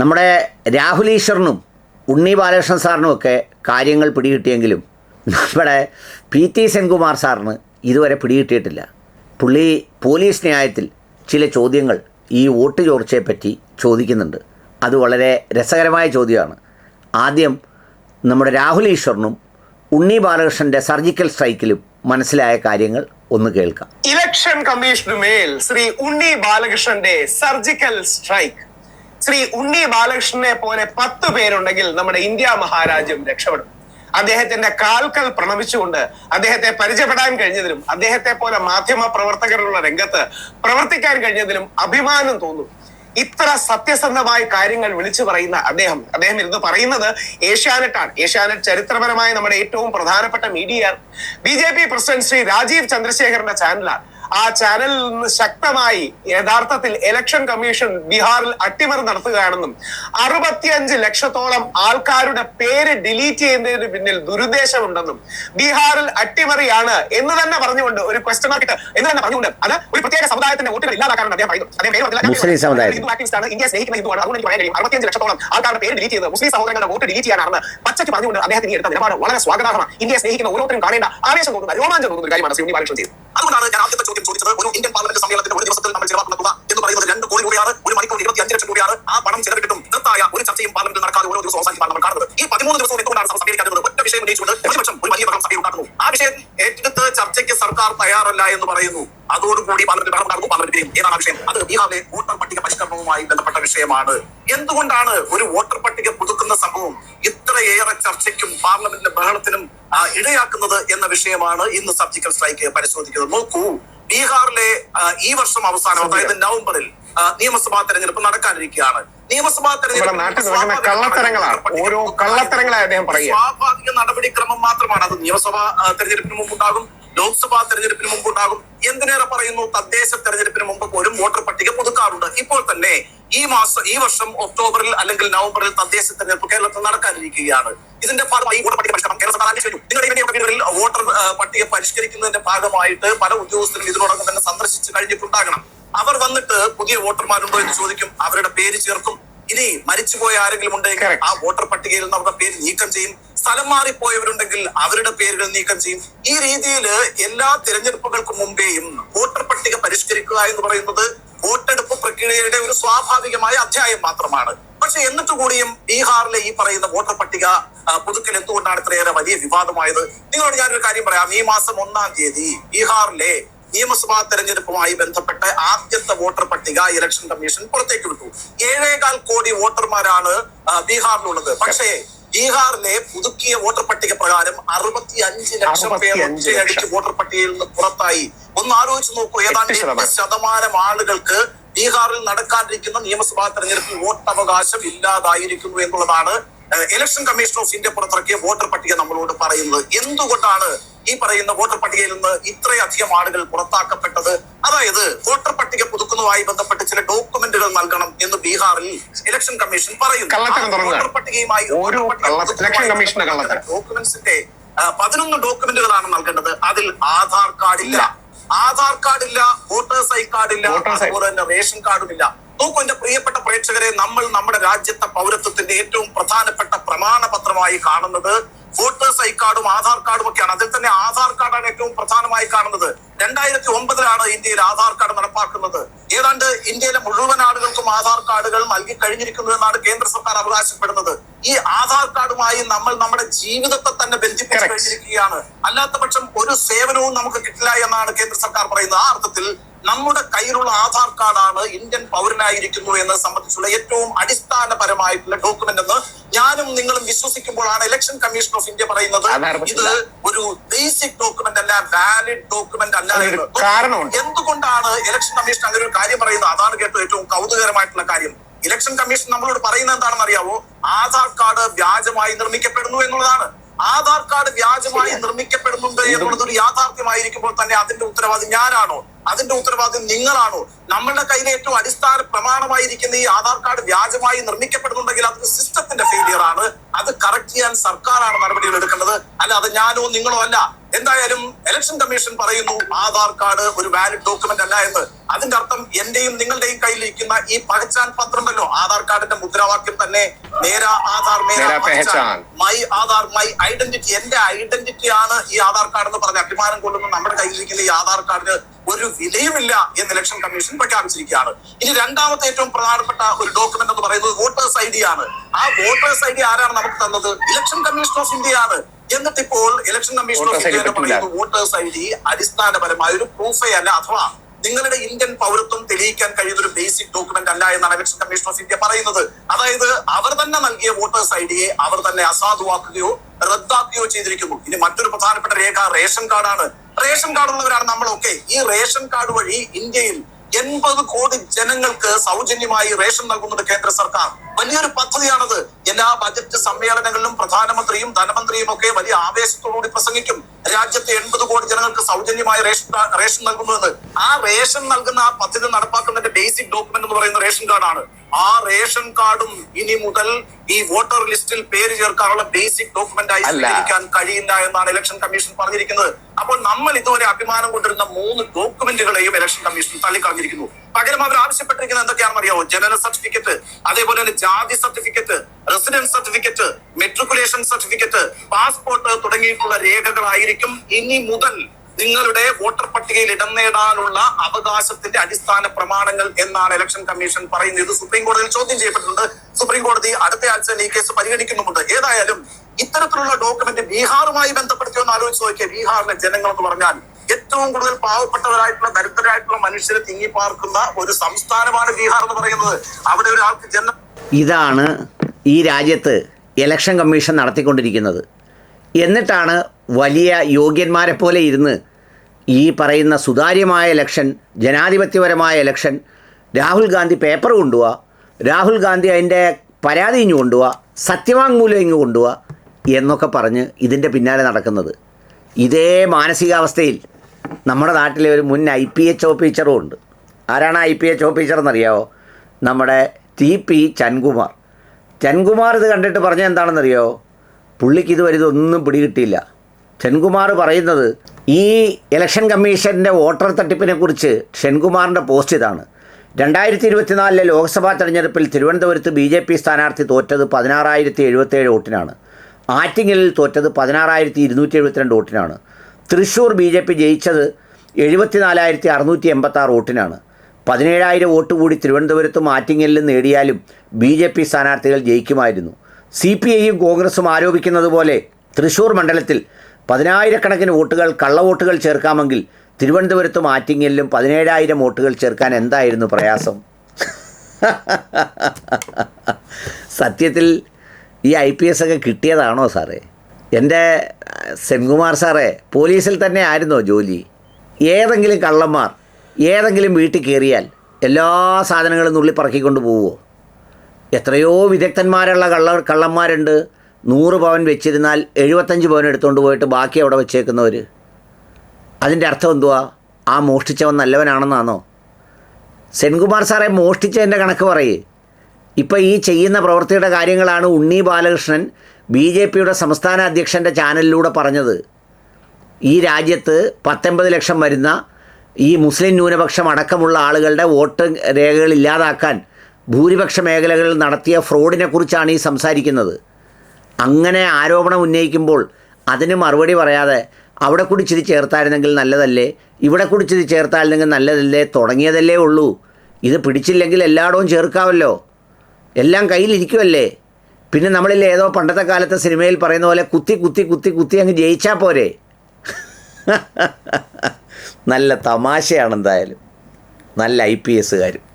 നമ്മുടെ രാഹുൽ ഈശ്വറിനും ഉണ്ണി ബാലകൃഷ്ണൻ സാറിനും ഒക്കെ കാര്യങ്ങൾ പിടികിട്ടിയെങ്കിലും നമ്മുടെ പി ടി സെൻകുമാർ സാറിന് ഇതുവരെ പിടികിട്ടിയിട്ടില്ല. പുള്ളി പോലീസ് ന്യായത്തിൽ ചില ചോദ്യങ്ങൾ ഈ വോട്ട് ചോർച്ചയെപ്പറ്റി ചോദിക്കുന്നുണ്ട്. അത് വളരെ രസകരമായ ചോദ്യമാണ്. ആദ്യം നമ്മുടെ രാഹുൽ ഈശ്വറിനും ഉണ്ണി ബാലകൃഷ്ണന്റെ സർജിക്കൽ സ്ട്രൈക്കിലും മനസ്സിലായ കാര്യങ്ങൾ ഒന്ന് കേൾക്കാം. ഇലക്ഷൻ കമ്മീഷനു മേൽ ശ്രീ ഉണ്ണി ബാലകൃഷ്ണന്റെ സർജിക്കൽ സ്ട്രൈക്ക്. ശ്രീ ഉണ്ണി ബാലകൃഷ്ണനെ പോലെ പത്ത് പേരുണ്ടെങ്കിൽ നമ്മുടെ ഇന്ത്യ മഹാരാജ്യം രക്ഷപ്പെടും. അദ്ദേഹത്തിന്റെ കാൽക്കൽ പ്രണമിച്ചുകൊണ്ട് അദ്ദേഹത്തെ പരിചയപ്പെടാൻ കഴിഞ്ഞതിലും അദ്ദേഹത്തെ പോലെ മാധ്യമ പ്രവർത്തകരുള്ള രംഗത്ത് പ്രവർത്തിക്കാൻ കഴിഞ്ഞതിലും അഭിമാനം തോന്നും. ഇത്ര സത്യസന്ധമായ കാര്യങ്ങൾ വിളിച്ചു പറയുന്ന അദ്ദേഹം അദ്ദേഹം ഇരുന്ന് പറയുന്നത് ഏഷ്യാനെറ്റാണ്. ഏഷ്യാനെറ്റ് ചരിത്രപരമായ നമ്മുടെ ഏറ്റവും പ്രധാനപ്പെട്ട media. B J P president Shri Rajeev ചന്ദ്രശേഖറിന്റെ ചാനലാണ്. ആ ചാനലിൽ നിന്ന് ശക്തമായി യഥാർത്ഥത്തിൽ ഇലക്ഷൻ കമ്മീഷൻ ബീഹാറിൽ അട്ടിമറി നടത്തുകയാണെന്നും അറുപത്തിയഞ്ച് ലക്ഷത്തോളം ആൾക്കാരുടെ പേര് ഡിലീറ്റ് ചെയ്യുന്നതിന് പിന്നിൽ ദുരുദ്ദേശമുണ്ടെന്നും ബീഹാറിൽ അട്ടിമറിയാണ് എന്ന് തന്നെ പറഞ്ഞുകൊണ്ട് ഒരു ക്വസ്റ്റൻ ആക്കി എന്ന് തന്നെ പറഞ്ഞുകൊണ്ട് അത് ഒരു പ്രത്യേക സമുദായത്തിന്റെ വോട്ടുകൾ ഇല്ലാതാക്കാനാണ് അദ്ദേഹം പറയുന്നത്. ഹിന്ദു ആക്ടിവിസ്റ്റ് ആണ്. ഇന്ത്യ സ്നേഹിക്കുന്ന ഹിന്ദുവാണ്. അതുകൊണ്ട് എനിക്ക് പറയാൻ കഴിയും. അറുപത്തിയഞ്ച് ലക്ഷത്തോളം ആൾക്കാരുടെ പേര് ഡിലീറ്റ് ചെയ്തത് മുസ്ലിം സഹോദരങ്ങളുടെ വോട്ട് ഡിലീറ്റ് ചെയ്യാനാണെന്ന് പച്ചയ്ക്ക് പറഞ്ഞുകൊണ്ട് അദ്ദേഹത്തിന് എടുത്ത നിലപാട് വളരെ സ്വാഗതാർഹമാണ്. ഇന്ത്യയെ സ്നേഹിക്കുന്ന ഓരോരുത്തരും കാണേണ്ട ആവേശം തോന്നുന്ന രോമാഞ്ചം തോന്നുന്ന ഒരു കാര്യമാണ് ശ്രീ ബാലകൃഷ്ണൻ ചെയ്തത്. അതുകൊണ്ടാണ് ഞാൻ ആദ്യത്തെ ചോദ്യം ചോദിച്ചത്. ഒരു ഇന്ത്യൻ പാർലമെന്റ് സമ്മേളനത്തിന്റെ ഒരു ദിവസത്തിൽ നമ്മൾ ചിലവാക്കുന്ന തുക എന്ന് പറയുന്നത് രണ്ട് കോടി രൂപയാണ്. ഒരു മണിക്കൂർ ഇരുപത്തി അഞ്ച് ലക്ഷം രൂപയാണ്. ആ പണം ചെലവിട്ടിട്ടും നിർത്തായ ഒരു ചർച്ചയും പാർലമെന്റ് നടക്കാതെ ഓരോ ദിവസവും അവസാനിക്കാൻ നമ്മൾ കാണുന്നത്. ഈ പതിമൂന്ന് ദിവസവും എന്തുകൊണ്ടാണ് സഭ ഒറ്റ വിഷയം ഉന്നയിച്ചുകൊണ്ട് പ്രതിപക്ഷം ഒരു വലിയ ബഹളം സഭയിൽ ഉണ്ടാക്കുന്നു. ആ വിഷയം ഏറ്റെടുത്ത് ചർച്ചയ്ക്ക് സർക്കാർ തയ്യാറല്ല എന്ന് പറയുന്നു. അതോടുകൂടി പാർലമെന്റ് ബഹളം നടന്നു പാർലമെന്റ് ഏതാണ് ആ വിഷയം? അത് ബീഹാറിലെ വോട്ടർ പട്ടിക പരിഷ്കരണവുമായി ബന്ധപ്പെട്ട വിഷയമാണ്. എന്തുകൊണ്ടാണ് ഒരു വോട്ടർ പട്ടിക പുതുക്കുന്ന സംഭവം ഇത്രയേറെ ചർച്ചയ്ക്കും പാർലമെന്റിന്റെ ബഹളത്തിനും ഇടയാക്കുന്നത് എന്ന വിഷയമാണ് ഇന്ന് സർജിക്കൽ സ്ട്രൈക്ക് പരിശോധിക്കുന്നത്. നോക്കൂ ബീഹാറിലെ ഈ വർഷം അവസാനം അതായത് നവംബറിൽ നിയമസഭാ തെരഞ്ഞെടുപ്പ് നടക്കാനിരിക്കുകയാണ്. നിയമസഭാ തെരഞ്ഞെടുപ്പ് ഓരോ കള്ളത്തരങ്ങളെ അദ്ദേഹം സ്വാഭാവിക നടപടിക്രമം മാത്രമാണ്. അത് നിയമസഭാ തെരഞ്ഞെടുപ്പിന് മുമ്പ് ഉണ്ടാകും ലോക്സഭാ തെരഞ്ഞെടുപ്പിന് മുമ്പ് ഉണ്ടാകും എന്തിനേറെ പറയുന്നു? തദ്ദേശ തെരഞ്ഞെടുപ്പിന് മുമ്പ് പോലും വോട്ടർ പട്ടിക പുതുക്കാറുണ്ട്. ഇപ്പോൾ തന്നെ ഈ മാസം ഈ വർഷം ഒക്ടോബറിൽ അല്ലെങ്കിൽ നവംബറിൽ തദ്ദേശ തെരഞ്ഞെടുപ്പ് കേരളത്തിൽ നടക്കാനിരിക്കുകയാണ്. ഇതിന്റെ ഭാഗമായി വോട്ടർ പട്ടിക പരിഷ്കരണം. കേരള സർക്കാർ ആലോചിച്ചു നിങ്ങളുടെ ഇവിടെ വീടുകളിൽ വോട്ടർ പട്ടിക പരിഷ്കരിക്കുന്നതിന്റെ ഭാഗമായിട്ട് പല ഉദ്യോഗസ്ഥരും ഇതിനോടൊപ്പം തന്നെ സന്ദർശിച്ച് കഴിഞ്ഞിട്ടുണ്ടാകണം. അവർ വന്നിട്ട് പുതിയ വോട്ടർമാരുണ്ടോ എന്ന് ചോദിക്കും. അവരുടെ പേര് ചേർക്കും. ഇനി മരിച്ചുപോയ ആരെങ്കിലും ഉണ്ടെങ്കിൽ ആ വോട്ടർ പട്ടികയിൽ നിന്ന് അവരുടെ പേര് നീക്കം ചെയ്യും. സ്ഥലം മാറിപ്പോയവരുണ്ടെങ്കിൽ അവരുടെ പേരുകൾ നീക്കം ചെയ്യും. ഈ രീതിയിൽ എല്ലാ തിരഞ്ഞെടുപ്പുകൾക്ക് മുമ്പേയും വോട്ടർ പട്ടിക പരിഷ്കരിക്കുക എന്ന് പറയുന്നത് വോട്ടെടുപ്പ് പ്രക്രിയയുടെ ഒരു സ്വാഭാവികമായ അധ്യായം മാത്രമാണ്. പക്ഷെ എന്നിട്ട് കൂടിയും ബീഹാറിലെ ഈ പറയുന്ന വോട്ടർ പട്ടിക പുതുക്കൽ എന്തുകൊണ്ടാണ് ഇത്രയേറെ വലിയ വിവാദമായത്? നിങ്ങളോട് ഞാനൊരു കാര്യം പറയാം. ഈ മാസം ഒന്നാം തീയതി ബീഹാറിലെ നിയമസഭാ തെരഞ്ഞെടുപ്പുമായി ബന്ധപ്പെട്ട് ആദ്യത്തെ വോട്ടർ പട്ടിക ഇലക്ഷൻ കമ്മീഷൻ പുറത്തേക്ക് വിട്ടു. ഏഴേകാൽ കോടി വോട്ടർമാരാണ് ബീഹാറിലുള്ളത്. പക്ഷേ ബീഹാറിലെ പുതുക്കിയ വോട്ടർ പട്ടിക പ്രകാരം അറുപത്തി അഞ്ച് ലക്ഷം പേർ 65 ഒറ്റയടിക്ക് വോട്ടർ പട്ടികയിൽ നിന്ന് പുറത്തായി. ഒന്ന് ആലോചിച്ച് നോക്കൂ ഏതാണ്ട് എട്ട് ശതമാനം ആളുകൾക്ക് ബീഹാറിൽ നടക്കാതിരിക്കുന്ന നിയമസഭാ തെരഞ്ഞെടുപ്പിൽ വോട്ടവകാശം ഇല്ലാതായിരിക്കുന്നു എന്നുള്ളതാണ് ഇലക്ഷൻ കമ്മീഷൻ ഓഫ് ഇന്ത്യ പുറത്തിറക്കിയ വോട്ടർ പട്ടിക നമ്മളോട് പറയുന്നത്. എന്തുകൊണ്ടാണ് ഈ പറയുന്ന വോട്ടർ പട്ടികയിൽ നിന്ന് ഇത്രയധികം ആളുകൾ പുറത്താക്കപ്പെട്ടത്? അതായത് വോട്ടർ പട്ടിക പുതുക്കുന്നതുമായി ബന്ധപ്പെട്ട് ചില ഡോക്യുമെന്റുകൾ നൽകണം എന്ന് ബീഹാറിൽ ഇലക്ഷൻ കമ്മീഷൻ പറയുന്നു. വോട്ടർ പട്ടികയുമായി. ഡോക്യുമെന്റ്സിന്റെ പതിനൊന്ന് ഡോക്യുമെന്റുകളാണ് നൽകേണ്ടത്. അതിൽ ആധാർ കാർഡില്ല ആധാർ കാർഡ് ഇല്ല വോട്ടേഴ്സ് ഐ കാർഡില്ല അതുപോലെ തന്നെ റേഷൻ കാർഡും ഇല്ല നോക്കൂ എന്റെ പ്രിയപ്പെട്ട പ്രേക്ഷകരെ നമ്മൾ നമ്മുടെ രാജ്യത്തെ പൗരത്വത്തിന്റെ ഏറ്റവും പ്രധാനപ്പെട്ട പ്രമാണപത്രമായി കാണുന്നത് വോട്ടേഴ്സ് ഐ കാർഡും ആധാർ കാർഡും ഒക്കെയാണ് അതിൽ തന്നെ ആധാർ കാർഡാണ് ഏറ്റവും പ്രധാനമായി കാണുന്നത്. രണ്ടായിരത്തി ഒമ്പതിലാണ് ഇന്ത്യയിൽ ആധാർ കാർഡ് നടപ്പാക്കുന്നത്. ഏതാണ്ട് ഇന്ത്യയിലെ മുഴുവൻ ആളുകൾക്കും ആധാർ കാർഡുകൾ നൽകി കഴിഞ്ഞിരിക്കുന്നു എന്നാണ് കേന്ദ്ര സർക്കാർ അവകാശപ്പെടുന്നത്. ഈ ആധാർ കാർഡുമായി നമ്മൾ നമ്മുടെ ജീവിതത്തെ തന്നെ ബന്ധിപ്പിച്ചു. കഴിഞ്ഞിരിക്കുകയാണ് അല്ലാത്ത പക്ഷം ഒരു സേവനവും നമുക്ക് കിട്ടില്ല എന്നാണ് കേന്ദ്ര സർക്കാർ പറയുന്നത്. ആ അർത്ഥത്തിൽ നമ്മുടെ കയ്യിലുള്ള ആധാർ കാർഡാണ് ഇന്ത്യൻ പൗരനായിരിക്കുന്നു എന്നത് സംബന്ധിച്ചുള്ള ഏറ്റവും അടിസ്ഥാനപരമായിട്ടുള്ള ഡോക്യുമെന്റ് എന്ന് ഞാനും നിങ്ങളും വിശ്വസിക്കുമ്പോഴാണ് ഇലക്ഷൻ കമ്മീഷൻ ഓഫ് ഇന്ത്യ പറയുന്നത്. ഇത് ഒരു ബേസിക് ഡോക്യുമെന്റ് അല്ല വാലിഡ് ഡോക്യുമെന്റ് അല്ല എന്ന്. എന്തുകൊണ്ടാണ് ഇലക്ഷൻ കമ്മീഷൻ അങ്ങനെ ഒരു കാര്യം പറയുന്നത്? അതാണ് കേട്ടോ ഏറ്റവും കൗതുകരമായിട്ടുള്ള കാര്യം. ഇലക്ഷൻ കമ്മീഷൻ നമ്മളോട് പറയുന്നത് എന്താണെന്ന് അറിയാവോ? ആധാർ കാർഡ് വ്യാജമായി നിർമ്മിക്കപ്പെടുന്നു എന്നുള്ളതാണ്. ആധാർ കാർഡ് വ്യാജമായി നിർമ്മിക്കപ്പെടുന്നുണ്ട് എന്നുള്ളത് ഒരു യാഥാർത്ഥ്യമായിരിക്കുമ്പോൾ തന്നെ അതിന്റെ ഉത്തരവാദി ഞാനാണോ? അതിന്റെ ഉത്തരവാദിത്വം നിങ്ങളാണോ? നമ്മളുടെ കയ്യിൽ ഏറ്റവും അടിസ്ഥാന പ്രമാണമായിരിക്കുന്ന ഈ ആധാർ കാർഡ് വ്യാജമായി നിർമ്മിക്കപ്പെടുന്നുണ്ടെങ്കിൽ അത് സിസ്റ്റത്തിന്റെ ഫെയിലിയർ ആണ്. അത് കറക്റ്റ് ചെയ്യാൻ സർക്കാരാണ് നടപടികൾ എടുക്കേണ്ടത് അല്ല അത് ഞാനോ നിങ്ങളോ അല്ല. എന്തായാലും ഇലക്ഷൻ കമ്മീഷൻ പറയുന്നു ആധാർ കാർഡ് ഒരു വാലിഡ് ഡോക്യുമെന്റ് അല്ല എന്ന്. അതിന്റെ അർത്ഥം എന്റെയും നിങ്ങളുടെയും കയ്യിലിരിക്കുന്ന ഈ പഹച്ചാൻ പത്രമല്ലോ ഉണ്ടല്ലോ ആധാർ കാർഡിന്റെ മുദ്രാവാക്യം തന്നെ. നേരാ ആധാർ മേരാ മേരാ മൈ ആധാർ മൈ ഐഡന്റിറ്റി. എന്റെ ഐഡന്റിറ്റി ആണ് ഈ ആധാർ കാർഡ് എന്ന് പറഞ്ഞ അഭിമാനം കൊള്ളുന്ന നമ്മുടെ കയ്യിലിരിക്കുന്ന ഈ ആധാർ കാർഡിന് ഒരു വിലയുമില്ല എന്ന് ഇലക്ഷൻ കമ്മീഷൻ പ്രഖ്യാപിച്ചിരിക്കുകയാണ്. ഇനി രണ്ടാമത്തെ ഏറ്റവും പ്രധാനപ്പെട്ട ഒരു ഡോക്യുമെന്റ് എന്ന് പറയുന്നത് വോട്ടേഴ്സ് ഐ ഡി ആണ്. ആ വോട്ടേഴ്സ് ഐ ഡി ആരാണ് നമുക്ക് തന്നത്? ഇലക്ഷൻ കമ്മീഷൻ ഓഫ് ഇന്ത്യ ആണ്. എന്നിട്ട് ഇപ്പോൾ ഇലക്ഷൻ കമ്മീഷൻ ഓഫ് ഇന്ത്യ എന്ന് പറയുന്നത് വോട്ടേഴ്സ് ഐ ഡി അടിസ്ഥാനപരമായ ഒരു പ്രൂഫേ അല്ല അഥവാ നിങ്ങളുടെ ഇന്ത്യൻ പൗരത്വം തെളിയിക്കാൻ കഴിയുന്ന ഒരു ബേസിക് ഡോക്യുമെന്റ് എന്നാണ് ഇലക്ഷൻ കമ്മീഷൻ ഓഫ് ഇന്ത്യ പറയുന്നത്. അതായത് അവർ തന്നെ നൽകിയ വോട്ടേഴ്സ് ഐ ഡിയെ അവർ തന്നെ അസാധുവാക്കുകയോ റദ്ദാക്കുകയോ ചെയ്തിരിക്കുന്നു. ഇനി മറ്റൊരു പ്രധാനപ്പെട്ട രേഖ റേഷൻ കാർഡാണ്. റേഷൻ കാർഡ് ഉള്ളവരാണ് നമ്മളൊക്കെ. ഈ റേഷൻ കാർഡ് വഴി ഇന്ത്യയിൽ എൺപത് കോടി ജനങ്ങൾക്ക് സൗജന്യമായി റേഷൻ നൽകുന്നത് കേന്ദ്ര സർക്കാർ. വലിയൊരു പദ്ധതിയാണത്. എല്ലാ ബജറ്റ് സമ്മേളനങ്ങളിലും പ്രധാനമന്ത്രിയും ധനമന്ത്രിയും ഒക്കെ വലിയ ആവേശത്തോടുകൂടി പ്രസംഗിക്കും. രാജ്യത്തെ എൺപത് കോടി ജനങ്ങൾക്ക് സൗജന്യമായി റേഷൻ റേഷൻ നൽകുന്നുവെന്ന് ആ റേഷൻ നൽകുന്ന ആ പദ്ധതി നടപ്പാക്കുന്നതിന്റെ ബേസിക് ഡോക്യുമെന്റ് എന്ന് പറയുന്ന റേഷൻ കാർഡാണ്. ആ റേഷൻ കാർഡും ഇനി മുതൽ ഈ വോട്ടർ ലിസ്റ്റിൽ പേര് ചേർക്കാനുള്ള ബേസിക് ഡോക്യുമെന്റ് ആയി. സ്വീകരിക്കാൻ കഴിയില്ല എന്നാണ് ഇലക്ഷൻ കമ്മീഷൻ പറഞ്ഞിരിക്കുന്നത്. അപ്പോൾ നമ്മൾ ഇതുവരെ അഭിമാനം കൊണ്ടിരുന്ന മൂന്ന് ഡോക്യുമെന്റുകളെയും ഇലക്ഷൻ കമ്മീഷൻ തള്ളിക്കളഞ്ഞിരിക്കുന്നു. പകരം അവർ ആവശ്യപ്പെട്ടിരിക്കുന്നത് എന്തൊക്കെയാണെന്ന് അറിയാമോ ജനന സർട്ടിഫിക്കറ്റ് അതേപോലെ തന്നെ ജാതി certificate residence certificate matriculation certificate passport തുടങ്ങിയിട്ടുള്ള രേഖകളായിരിക്കും ഇനി മുതൽ നിങ്ങളുടെ വോട്ടർ പട്ടികയിൽ ഇടം നേടാനുള്ള അവകാശത്തിന്റെ അടിസ്ഥാന പ്രമാണങ്ങൾ എന്നാണ് ഇലക്ഷൻ കമ്മീഷൻ പറയുന്നത്. ഇത് സുപ്രീം കോടതിയിൽ ചോദ്യം ചെയ്യപ്പെട്ടിട്ടുണ്ട്. സുപ്രീം കോടതി അടുത്ത ആഴ്ച ഈ കേസ് പരിഗണിക്കുന്നുമുണ്ട്. ഏതായാലും ഇത്തരത്തിലുള്ള ഡോക്യുമെന്റ് ബീഹാറുമായി ബന്ധപ്പെടുത്തി ഒന്ന് ആലോചിച്ച് നോക്കിയാൽ ബീഹാറിലെ ജനങ്ങൾ എന്ന് പറഞ്ഞാൽ ഏറ്റവും കൂടുതൽ പാവപ്പെട്ടവരായിട്ടുള്ള ദരിദ്രരായിട്ടുള്ള മനുഷ്യരെ തിങ്ങിപ്പാർക്കുന്ന ഒരു സംസ്ഥാനമാണ് ബീഹാർ എന്ന് പറയുന്നത്. അവിടെ ഒരാൾക്ക് ജന ഇതാണ് ഈ രാജ്യത്ത് ഇലക്ഷൻ കമ്മീഷൻ നടത്തിക്കൊണ്ടിരിക്കുന്നത്. എന്നിട്ടാണ് വലിയ യോഗ്യന്മാരെ പോലെ ഇരുന്ന് ഈ പറയുന്ന സുതാര്യമായ ഇലക്ഷൻ ജനാധിപത്യപരമായ ഇലക്ഷൻ രാഹുൽ ഗാന്ധി പേപ്പർ കൊണ്ടുപോവുക രാഹുൽ ഗാന്ധി അതിന്റെ പരാതി ഇങ്ങ് കൊണ്ടുപോവുക സത്യവാങ്മൂലം ഇങ്ങ് കൊണ്ടുപോവുക എന്നൊക്കെ പറഞ്ഞ് ഇതിന്റെ പിന്നാലെ നടക്കുന്നത്. ഇതേ മാനസികാവസ്ഥയിൽ നമ്മുടെ നാട്ടിലെ ഒരു മുൻ ഐ പി എച്ച് ഓഫീസറും ഉണ്ട്. ആരാണ് ഐ പി എച്ച് ഓഫീസർ എന്നറിയാവോ? നമ്മുടെ ടി പി ചൻകുമാർ. ചൻകുമാർ ഇത് കണ്ടിട്ട് പറഞ്ഞ എന്താണെന്നറിയോ? പുള്ളിക്ക് ഇതുവരെ ഇതൊന്നും പിടികിട്ടിയില്ല. ചെൻകുമാർ പറയുന്നത് ഈ ഇലക്ഷൻ കമ്മീഷന്റെ വോട്ടർ തട്ടിപ്പിനെക്കുറിച്ച് കുറിച്ച് സെൻകുമാറിന്റെ പോസ്റ്റ് ഇതാണ്. രണ്ടായിരത്തി ഇരുപത്തിനാലിലെ ലോക്സഭാ തെരഞ്ഞെടുപ്പിൽ തിരുവനന്തപുരത്ത് ബി ജെ പി സ്ഥാനാർത്ഥി തോറ്റത് പതിനാറായിരത്തി എഴുപത്തേഴ് വോട്ടിനാണ്. ആറ്റിങ്ങലിൽ തോറ്റത് പതിനാറായിരത്തി ഇരുന്നൂറ്റി എഴുപത്തിരണ്ട് വോട്ടിനാണ്. തൃശ്ശൂർ ബി ജെ പി ജയിച്ചത് എഴുപത്തിനാലായിരത്തി അറുന്നൂറ്റി എൺപത്താറ് വോട്ടിനാണ്. പതിനേഴായിരം വോട്ട് കൂടി തിരുവനന്തപുരത്തും ആറ്റിങ്ങലിലും നേടിയാലും ബി ജെ പി സ്ഥാനാർത്ഥികൾ ജയിക്കുമായിരുന്നു. സി പി ഐയും കോൺഗ്രസും ആരോപിക്കുന്നത് പോലെ തൃശ്ശൂർ മണ്ഡലത്തിൽ പതിനായിരക്കണക്കിന് വോട്ടുകൾ കള്ളവോട്ടുകൾ ചേർക്കാമെങ്കിൽ തിരുവനന്തപുരത്തും ആറ്റിങ്ങലിലും പതിനേഴായിരം വോട്ടുകൾ ചേർക്കാൻ എന്തായിരുന്നു പ്രയാസം? സത്യത്തിൽ ഈ ഐ പി എസ് ഒക്കെ കിട്ടിയതാണോ സാറേ? എന്റെ സെൻകുമാർ സാറേ പോലീസിൽ തന്നെ ആയിരുന്നോ ജോലി? ഏതെങ്കിലും കള്ളന്മാർ ഏതെങ്കിലും വീട്ടിൽ കയറിയാൽ എല്ലാ സാധനങ്ങളും നുള്ളി പറക്കിക്കൊണ്ട് പോവുമോ എത്രയോ വിദഗ്ധന്മാരുള്ള കള്ള കള്ളന്മാരുണ്ട്. നൂറ് പവൻ വെച്ചിരുന്നാൽ എഴുപത്തഞ്ച് പവൻ എടുത്തുകൊണ്ട് പോയിട്ട് ബാക്കി അവിടെ വെച്ചേക്കുന്നവർ അതിന്റെ അർത്ഥം എന്തുവാ? ആ മോഷ്ടിച്ചവൻ നല്ലവനാണെന്നാണോ? സെൻകുമാർ സാറെ മോഷ്ടിച്ചതിന്റെ കണക്ക് പറയേ. ഇപ്പോൾ ഈ ചെയ്യുന്ന പ്രവൃത്തിയുടെ കാര്യങ്ങളാണ് ഉണ്ണി ബാലകൃഷ്ണൻ ബി ജെ പിയുടെ സംസ്ഥാന അധ്യക്ഷന്റെ ചാനലിലൂടെ പറഞ്ഞത്. ഈ രാജ്യത്ത് പത്തൊമ്പത് ലക്ഷം വരുന്ന ഈ മുസ്ലിം ന്യൂനപക്ഷം അടക്കമുള്ള ആളുകളുടെ വോട്ട് രേഖകൾ ഇല്ലാതാക്കാൻ ഭൂരിപക്ഷ മേഖലകളിൽ നടത്തിയ ഫ്രോഡിനെ കുറിച്ചാണ് ഈ സംസാരിക്കുന്നത്. അങ്ങനെ ആരോപണം ഉന്നയിക്കുമ്പോൾ അതിന് മറുപടി പറയാതെ അവിടെ കൂടി ചിരി ചേർത്തായിരുന്നെങ്കിൽ നല്ലതല്ലേ? ഇവിടെ കൂടി ചേർത്തായിരുന്നെങ്കിൽ നല്ലതല്ലേ? തുടങ്ങിയതല്ലേ ഉള്ളൂ. ഇത് പിടിച്ചില്ലെങ്കിൽ എല്ലായിടവും ചേർക്കാമല്ലോ എല്ലാം കയ്യിലിരിക്കുമല്ലേ പിന്നെ നമ്മളിൽ ഏതോ പണ്ടത്തെ കാലത്തെ സിനിമയിൽ പറയുന്ന പോലെ കുത്തി കുത്തി കുത്തി കുത്തി അങ്ങ് ജയിച്ചാൽ പോരെ? നല്ല തമാശയാണ് എന്തായാലും നല്ല ഐ പി എസ്സുകാരും.